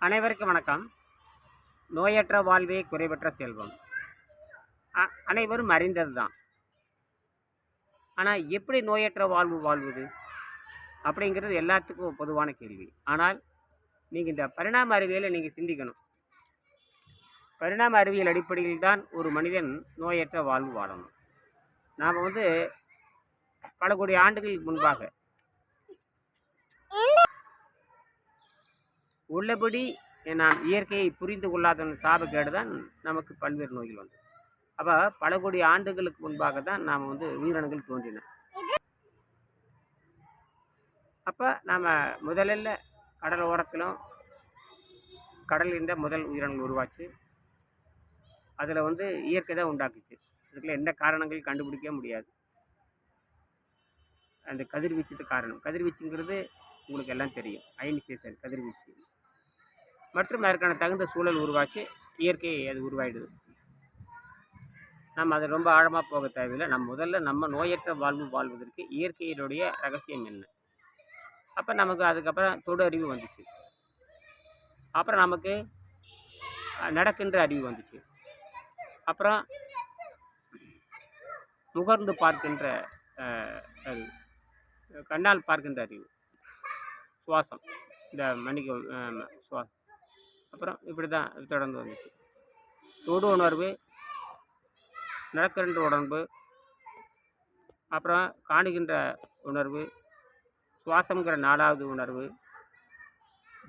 அனைவருக்கும் வணக்கம். நோயற்ற வாழ்வே குறைவற்ற செல்வம். அ- அனைவரும் அறிந்தது தான் ஆனால் எப்படி நோயற்ற வாழ்வு வாழ்வது? அப்படிங்கிறது எல்லாத்துக்கும் பொதுவான கேள்வி. ஆனால் நீங்கள் இந்த பரிணாம அறிவியலை நீங்கள் சிந்திக்கணும். பரிணாம அறிவியல் அடிப்படையில் தான் ஒரு மனிதன் நோயற்ற வாழ்வு வாழணும். நாம் வந்து பல கோடி ஆண்டுகளுக்கு முன்பாக உள்ளபடி நாம் இயற்கையை புரிந்து கொள்ளாத சாபக்கேடு தான் நமக்கு பல்வேறு நோய்கள் வந்து. அப்போ பல கோடி ஆண்டுகளுக்கு முன்பாக தான் நாம் வந்து உயிரினங்கள் தோன்றின. அப்போ நாம் முதலில் கடல் ஓரத்திலும் கடல் இருந்த முதல் உயிரினங்கள் உருவாச்சு. அதில் வந்து இயற்கை தான் உண்டாக்குச்சு. அதுக்குள்ள எந்த காரணங்கள் கண்டுபிடிக்க முடியாது. அந்த கதிர்வீச்சுக்கு காரணம். கதிர்வீச்சுங்கிறது உங்களுக்கு எல்லாம் தெரியும். அயனிசேஷன் கதிர்வீச்சு. மற்றும் அதற்கான தகுந்த சூழல் உருவாச்சு இயற்கை அது உருவாயிடுது. நம்ம அதை ரொம்ப ஆழமாக போக தேவையில்லை. நம்ம முதல்ல நம்ம நோயற்ற வாழ்வு வாழ்வதற்கு இயற்கையினுடைய ரகசியம் என்ன? அப்போ நமக்கு அதுக்கப்புறம் தொடு அறிவு வந்துச்சு. அப்புறம் நமக்கு நடக்கின்ற அறிவு வந்துச்சு. அப்புறம் முகர்ந்து பார்க்கின்ற அறிவு கண்ணால் பார்க்கின்ற அறிவு. சுவாசம். இந்த மணிக்கு சுவாசம். அப்புறம் இப்படி தான் தொடர்ந்து வந்துச்சு. தொடு உணர்வு நடக்கின்ற உணர்வு அப்புறம் காணுகின்ற உணர்வு சுவாசங்கிற நாலாவது உணர்வு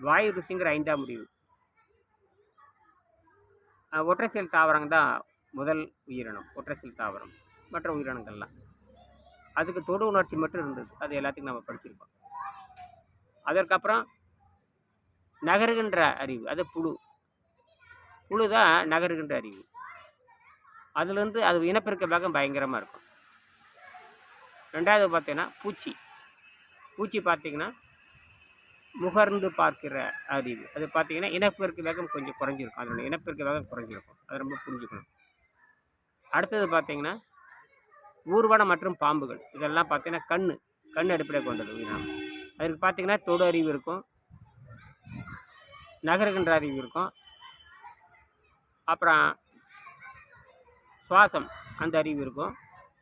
வாயு ருசிங்கிற ஐந்தாம் முடிவு. ஒற்றை செல் தாவரங்க தான் முதல் உயிரினம் ஒற்றை செல் தாவரம் மற்ற உயிரினங்கள்லாம். அதுக்கு தொடு உணர்ச்சி மட்டும் இருந்தது. அது எல்லாத்துக்கும் நம்ம படிச்சிருக்கோம் அதற்கப்புறம் நகருகின்ற அறிவு. அது புழு. புழு தான் நகருகின்ற அறிவு. அதுலேருந்து அது இனப்பெருக்க வேகம் பயங்கரமாக இருக்கும். ரெண்டாவது பார்த்தீங்கன்னா பூச்சி. பூச்சி பார்த்தீங்கன்னா முகர்ந்து பார்க்கிற அறிவு. அது பார்த்தீங்கன்னா இனப்பெருக்க வேகம் கொஞ்சம் குறைஞ்சிருக்கும். அதோட இனப்பெருக்க வேகம் குறைஞ்சிருக்கும். அதை ரொம்ப புரிஞ்சுக்கணும். அடுத்தது பார்த்தீங்கன்னா ஊர்வனம் மற்றும் பாம்புகள். இதெல்லாம் பார்த்தீங்கன்னா கண் கண் அடிப்படையாக கொண்டது. உயிரினம் அதுக்கு பார்த்தீங்கன்னா தொடு அறிவு இருக்கும். நகருகின்ற அறிவு இருக்கும். அப்புறம் சுவாசம் அந்த அறிவு இருக்கும்.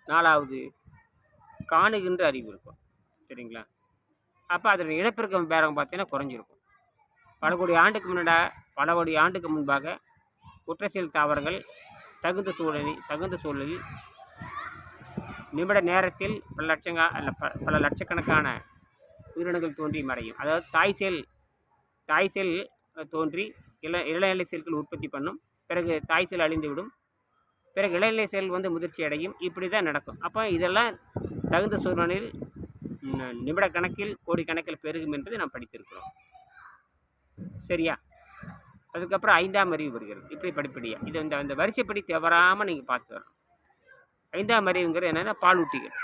நாலாவது காணுகின்ற அறிவு இருக்கும். சரிங்களா? அப்போ அதில் இனப்பெருக்கம் பேரம் பார்த்தீங்கன்னா குறைஞ்சிருக்கும். பல கோடி ஆண்டுக்கு முன்னாடி பல கோடி ஆண்டுக்கு முன்பாக குற்றச்செயல் தாவரங்கள் தகுந்த சூழலில் தகுந்த சூழலில் நிமிட நேரத்தில் பல லட்சங்க அல்ல ப பல லட்சக்கணக்கான உயிரினங்கள் தோன்றி மறையும். அதாவது தாய் செல் தாய் செல் தோன்றி இள இளநிலை செல்கள் உற்பத்தி பண்ணும். பிறகு தாய் செல் அழிந்து விடும் பிறகு இளநிலை செல் வந்து முதிர்ச்சி அடையும். இப்படி தான் நடக்கும். அப்போ இதெல்லாம் தகுந்த சூழ்நிலையில் நிமிட கணக்கில் கோடி கணக்கில் பெருகும் என்பதை நாம் படித்திருக்கிறோம். சரியா? அதுக்கப்புறம் ஐந்தாம் அறிவு வருகிறது. இப்படி படிப்படியாக இது இந்த இந்த வரிசைப்படி தவறாமல் நீங்கள் பார்த்து வரணும். ஐந்தாம் அறிவுங்கிறது என்னென்னா பாலூட்டிகள்.